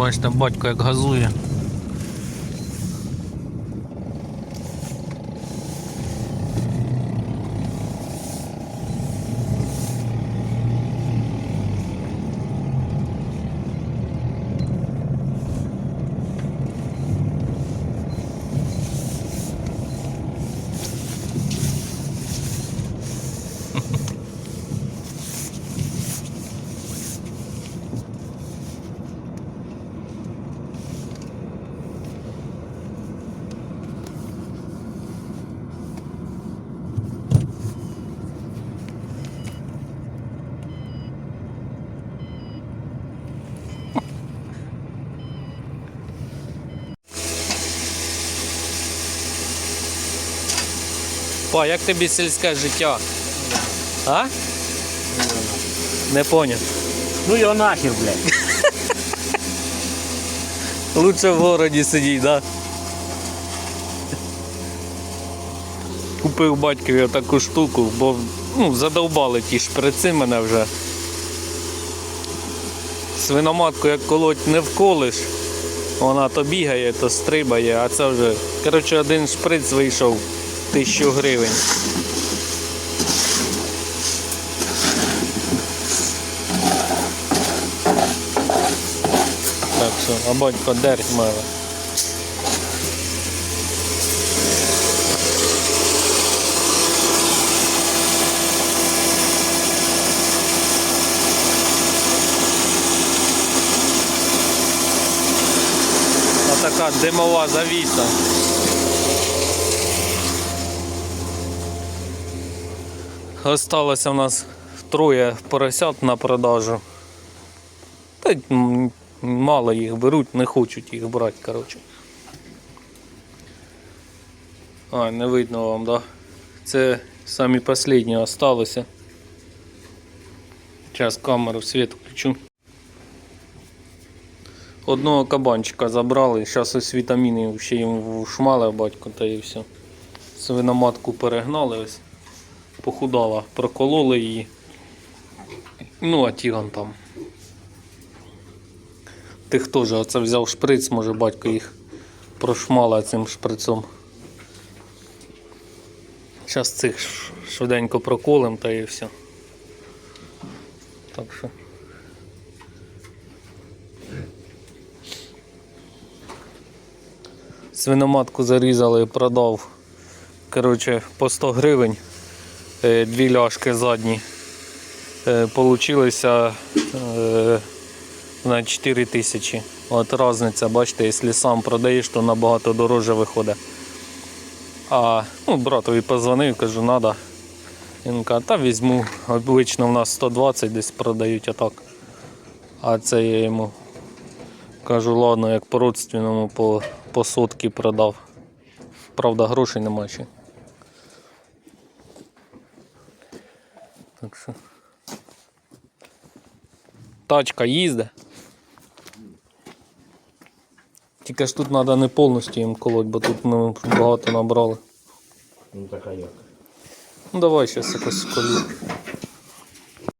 Бачите, батько як газує. Па, як тобі сільське життя? А? Не поняв. Ну його нахер, блядь. Лучше в городі сидіть, да? Купив батькові таку штуку, бо ну, задовбали ті шприци мене вже. Свиноматку як колоть не вколиш, вона то бігає, то стрибає, а це вже. Коротше, один шприц вийшов тисячу гривень. Так що, а батько дерть має. Отака димова завіса. Осталося в нас троє поросят на продажу. Та мало їх беруть, не хочуть їх брати, коротше. А, не видно вам, да? Це самі останні осталося. Зараз камеру в світ включу. Одного кабанчика забрали, зараз ось вітаміни ще їм вшмали батько та і все. Свиноматку перегнали ось. Похудала, прокололи її. Ну, а тіган там. Тих теж оце взяв шприц, може батько їх прошмала цим шприцом. Зараз цих швиденько проколем та і все. Так що. Свиноматку зарізали, продав. Коротше, по 100 гривень. Е, Дві ляшки задні. Е, Получилося е, на 4 тисячі. От різниця, бачите, якщо сам продаєш, то набагато дорожче виходить. А ну, братові позвонив, кажу, треба. Він каже, та візьму. Обично в нас 120 десь продають а так. А це я йому кажу, ладно, як по родственному по, по сотки продав. Правда, грошей нема ще. Так що. Тачка їздить. Тільки ж тут треба не повністю їм колоть, бо тут ми багато набрали. Ну така як. Ну давай зараз якось сколю.